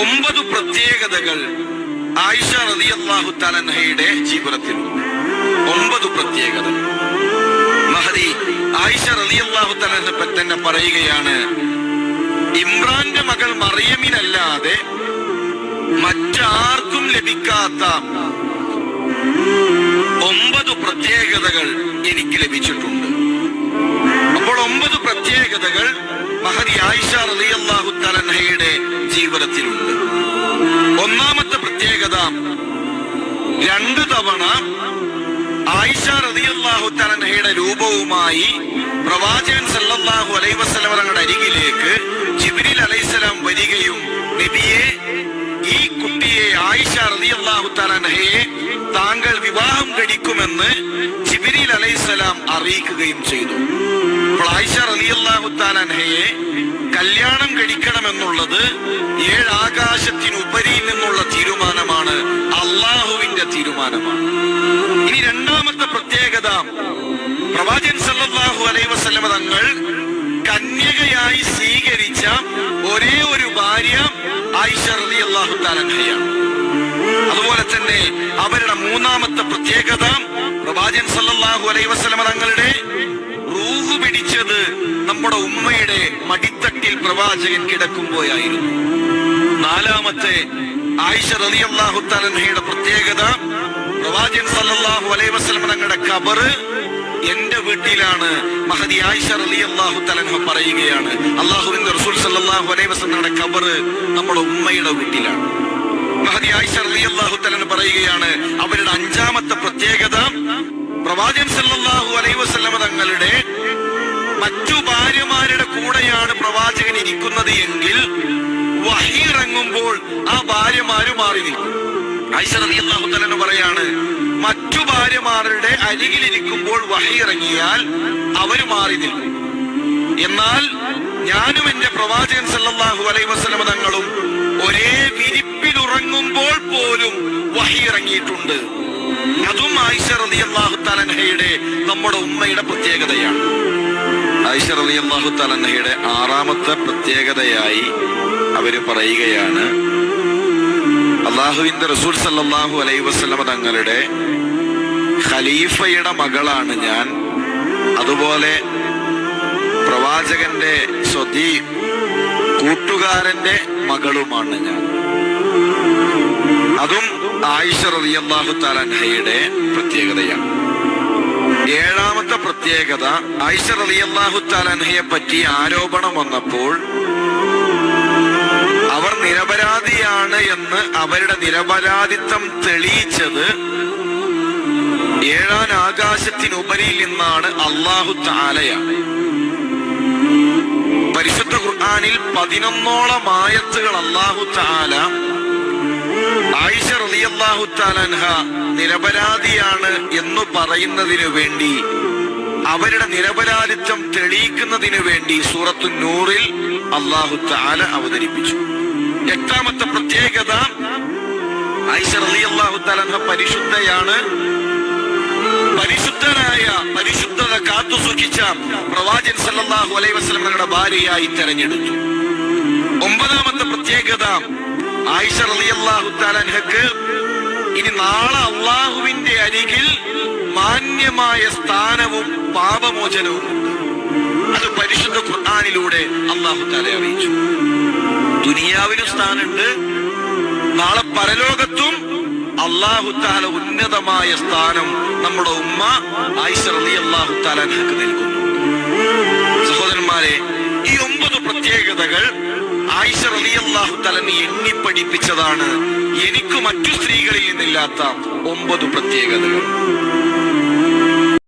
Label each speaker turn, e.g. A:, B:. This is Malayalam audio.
A: ഒമ്പത് പ്രത്യേകതകൾ ആയിഷ റളിയല്ലാഹു തലൻഹയുടെ ജീവിതത്തിൽ ഒമ്പത് പ്രത്യേകതകൾ. മഹദി ആയിഷ റളിയല്ലാഹു തലൻഹ പറ്റി തന്നെ പറയുകയാണ് ഇമ്രാന്റെ മകൾ മറിയമിനല്ലാതെ മറ്റാർക്കും ലഭിക്കാത്ത ഒമ്പത് പ്രത്യേകതകൾ എനിക്ക് ലഭിച്ചിട്ടുണ്ട്. അപ്പോൾ ഒമ്പത് പ്രത്യേകതകൾ മഹദി ആയിഷ റളിയല്ലാഹു തലൻഹയുടെ ജീവിതത്തിലുണ്ട് ഒന്നാമത്തെ പ്രത്യേകത രണ്ട് തവണ ആയിഷ റളിയല്ലാഹു തലൻഹയുടെ രൂപവുമായി പ്രവാചകൻ സല്ലല്ലാഹു തങ്ങളുടെ അരികിലേക്ക് ജിബിരിൽ അലൈഹിസ്സലാം വരികയും നബിയെ തലൻഹയെ താങ്കൾ വിവാഹം കഴിക്കുമെന്ന് ജിബ്രീൽ അലൈഹിസ്സലാം അറിയിക്കുകയും ചെയ്തു. അപ്പോൾ ആയിഷ തലൻഹയെ കല്യാണം കഴിക്കണമെന്നുള്ളത് ഏഴ് ആകാശത്തിനുപരിയിൽ നിന്നുള്ള തീരുമാനമാണ് അള്ളാഹുവിന്റെ തീരുമാനമാണ്. ഇനി രണ്ടാമത്തെ പ്രത്യേകത പ്രവാചൻ സല്ലാഹു അലൈ വസല്ലമ തങ്ങൾ കന്യകയായി സ്വീകരിച്ച ഒരേ ഒരു ഭാര്യ ആയിഷ റളിയല്ലാഹു തആലയാണ് അതുപോലെ തന്നെ അവരുടെ മൂന്നാമത്തെ പ്രത്യേകത പ്രവാചൻ സല്ലാഹു അലൈ വസ്ലമ തങ്ങളുടെ റൂഹ് പിടിച്ചത് നമ്മുടെ ഉമ്മയുടെ മടിത്തട്ടിൽ പ്രവാചകൻ കിടക്കുമ്പോയായിരുന്നു നാലാമത്തെ ആയിഷ റലി അള്ളാഹു തലഹയുടെ പ്രത്യേകത പ്രവാചൻ സല്ലാഹു അലൈ വസ്ലമ തങ്ങളുടെ കബറ് എന്റെ വീട്ടിലാണ്. മഹദി ആയിഷ അള്ളാഹു തലഹ പറയുകയാണ് അള്ളാഹുവിന്റെ റസൂൽ സല്ലാഹു അലൈ വസല്ലം തങ്ങളുടെ ഖബറ് നമ്മുടെ ഉമ്മയുടെ വീട്ടിലാണ്. പറയുകയാണ് അവരുടെ അഞ്ചാമത്തെ പ്രത്യേകത പ്രവാചകൻ സല്ലാഹു അലൈ വസ്ലമ തങ്ങളുടെ മറ്റു ഭാര്യമാരുടെ കൂടെയാണ് പ്രവാചകൻ ഇരിക്കുന്നത് എങ്കിൽ വഹീറങ്ങുമ്പോൾ ആ ഭാര്യമാര് മാറി നിൽക്കും. പറയാണ് മറ്റു ഭാര്യമാരുടെ അരികിലിരിക്കുമ്പോൾ വഹി ഇറങ്ങിയാൽ അവർ മാറി നിൽക്കും. എന്നാൽ ഞാനും എന്റെ പ്രവാചകൻ സല്ലാഹു അലൈ വസ്ലമ തങ്ങളും ഒരേ വിരിപ്പിൽ ഉറങ്ങുമ്പോൾ പോലും വഹി ഇറങ്ങിയിട്ടുണ്ട് അതും ആയിഷ അള്ളാഹു തലഹയുടെ നമ്മുടെ ഉമ്മയുടെ പ്രത്യേകതയാണ്. ആയിഷ അള്ളാഹു തലഹയുടെ ആറാമത്തെ പ്രത്യേകതയായി അവർ പറയുകയാണ് അള്ളാഹുവിന്റെ റസൂൽ സല്ലാഹു അലൈഹി വസ്ലമ തങ്ങളുടെ ഖലീഫയുടെ മകളാണ് ഞാൻ. അതുപോലെ പ്രവാചകന്റെ സ്വദീ കൂട്ടുകാരന്റെ മകളുമാണ് ഞാൻ. അതും ആയിഷ റളിയല്ലാഹു തആലയുടെ പ്രത്യേകതയാണ്. ഏഴാമത്തെ പ്രത്യേകത ആയിഷ റളിയല്ലാഹു തആലയെ പറ്റി ആരോപണം വന്നപ്പോൾ അവർ നിരപരാധിയാണ് എന്ന് അവരുടെ നിരപരാധിത്വം തെളിയിച്ചത് ഏഴാൻ ആകാശത്തിനുപരിയിൽ നിന്നാണ് അള്ളാഹു താലയാണ് പരിശുദ്ധ ഖുർആാനിൽ പതിനൊന്നോളം ആയത്തുകൾ അള്ളാഹു താല റളിയല്ലാഹു താലൻഹ നിരപരാധിയാണ് എന്ന് പറയുന്നതിനു വേണ്ടി അവരുടെ നിരപരാധിത്വം തെളിയിക്കുന്നതിനു വേണ്ടി സൂറത്തു നൂറിൽ അള്ളാഹു താല അവതരിപ്പിച്ചു. എട്ടാമത്തെ പ്രത്യേകത ആയിഷ റളിയല്ലാഹു പരിശുദ്ധയാണ്. പരിശുദ്ധനായ പരിശുദ്ധത കാത്തു സൂക്ഷിച്ച പ്രവാചകൻ സല്ലല്ലാഹു അലൈഹി വസല്ലം ഭാര്യയായി തെരഞ്ഞെടുത്തു. ഒമ്പതാമത്തെ പ്രത്യേകത ആയിഷ റളിയല്ലാഹു തആലക്ക് ഇനി നാളെ അള്ളാഹുവിന്റെ അരികിൽ മാന്യമായ സ്ഥാനവും പാപമോചനവും അത് പരിശുദ്ധ ഖുർആനിലൂടെ അള്ളാഹു താല അറിയിച്ചു. ദുനിയാവിനും സ്ഥാനമുണ്ട്. നാളെ പരലോകത്തും അള്ളാഹു താല ഉന്നതമായ സ്ഥാനം നമ്മുടെ ഉമ്മ ആയിഷ റളിയല്ലാഹു താലാൻ നൽകുന്നു. സഹോദരന്മാരെ ഈ ഒമ്പത് പ്രത്യേകതകൾ ആയിഷ റളിയല്ലാഹു തലനെ എണ്ണി പഠിപ്പിച്ചതാണ്. എനിക്ക് മറ്റു സ്ത്രീകളിൽ നിന്നില്ലാത്ത ഒമ്പത് പ്രത്യേകതകൾ.